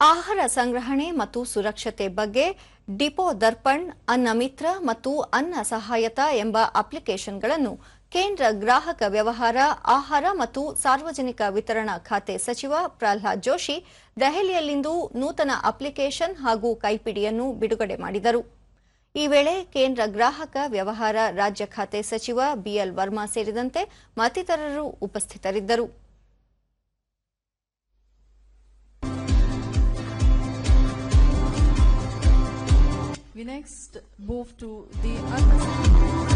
ಆಹಾರ ಸಂಗ್ರಹಣೆ ಮತ್ತು ಸುರಕ್ಷತೆ ಬಗ್ಗೆ ಡಿಪೋ ದರ್ಪಣ್, ಅನ್ನ ಮಿತ್ರ ಮತ್ತು ಅನ್ನ ಸಹಾಯತ ಎಂಬ ಅಪ್ಲಿಕೇಶನ್ಗಳನ್ನು ಕೇಂದ್ರ ಗ್ರಾಹಕ ವ್ಯವಹಾರ, ಆಹಾರ ಮತ್ತು ಸಾರ್ವಜನಿಕ ವಿತರಣಾ ಖಾತೆ ಸಚಿವ ಪ್ರಹ್ಲಾದ್ ಜೋಶಿ ದೆಹಲಿಯಲ್ಲಿಂದು ನೂತನ ಅಪ್ಲಿಕೇಶನ್ ಹಾಗೂ ಕೈಪಿಡಿಯನ್ನು ಬಿಡುಗಡೆ ಮಾಡಿದರು. ಈ ವೇಳೆ ಕೇಂದ್ರ ಗ್ರಾಹಕ ವ್ಯವಹಾರ ರಾಜ್ಯ ಖಾತೆ ಸಚಿವ ಬಿಎಲ್ ವರ್ಮಾ ಸೇರಿದಂತೆ ಮತ್ತಿತರರು ಉಪಸ್ಥಿತರಿದ್ದರು. We next move to the.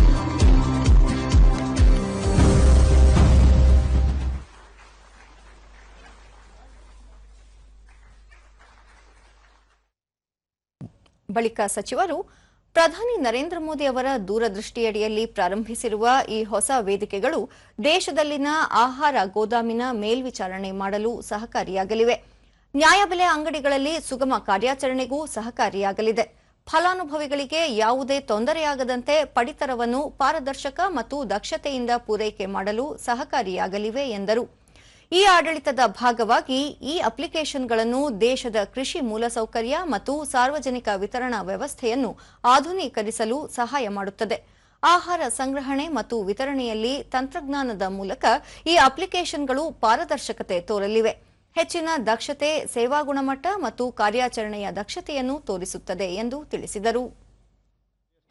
ಬಳಿಕ ಸಚಿವರು, ಪ್ರಧಾನಿ ನರೇಂದ್ರ ಮೋದಿ ಅವರ ದೂರದೃಷ್ಟಿಯಡಿಯಲ್ಲಿ ಪ್ರಾರಂಭಿಸಿರುವ ಈ ಹೊಸ ವೇದಿಕೆಗಳು ದೇಶದಲ್ಲಿನ ಆಹಾರ ಗೋದಾಮಿನ ಮೇಲ್ವಿಚಾರಣೆ ಮಾಡಲು ಸಹಕಾರಿಯಾಗಲಿವೆ ನ್ಯಾಯಬೆಲೆ ಅಂಗಡಿಗಳಲ್ಲಿ ಸುಗಮ ಕಾರ್ಯಾಚರಣೆಗೂ ಸಹಕಾರಿಯಾಗಲಿದೆ ಫಲಾನುಭವಿಗಳಿಗೆ ಯಾವುದೇ ತೊಂದರೆಯಾಗದಂತೆ ಪಡಿತರವನ್ನು ಪಾರದರ್ಶಕ ಮತ್ತು ದಕ್ಷತೆಯಿಂದ ಪೂರೈಕೆ ಮಾಡಲು ಸಹಕಾರಿಯಾಗಲಿವೆ ಎಂದರು. ಈ ಆಡಳಿತದ ಭಾಗವಾಗಿ ಈ ಅಪ್ಲಿಕೇಶನ್ಗಳನ್ನು ದೇಶದ ಕೃಷಿ ಮೂಲಸೌಕರ್ಯ ಮತ್ತು ಸಾರ್ವಜನಿಕ ವಿತರಣಾ ವ್ಯವಸ್ಥೆಯನ್ನು ಆಧುನೀಕರಿಸಲು ಸಹಾಯ ಮಾಡುತ್ತದೆ. ಆಹಾರ ಸಂಗ್ರಹಣೆ ಮತ್ತು ವಿತರಣೆಯಲ್ಲಿ ತಂತ್ರಜ್ಞಾನದ ಮೂಲಕ ಈ ಅಪ್ಲಿಕೇಶನ್ಗಳು ಪಾರದರ್ಶಕತೆ ತೋರಲಿವೆ. ಹೆಚ್ಚಿನ ದಕ್ಷತೆ ಸೇವಾ ಗುಣಮಟ್ಟ ಮತ್ತು ಕಾರ್ಯಾಚರಣೆಯ ದಕ್ಷತೆಯನ್ನು ತೋರಿಸುತ್ತದೆ ಎಂದು ತಿಳಿಸಿದರು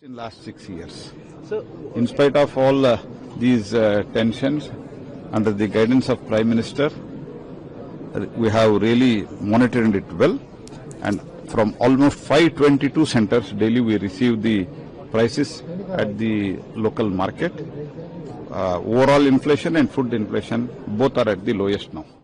uh, uh, under the guidance of Prime Minister, uh, we have really monitored it well. And from almost 522 centers daily, we receive the prices at the local market. Uh, overall inflation and food inflation both are at the lowest now.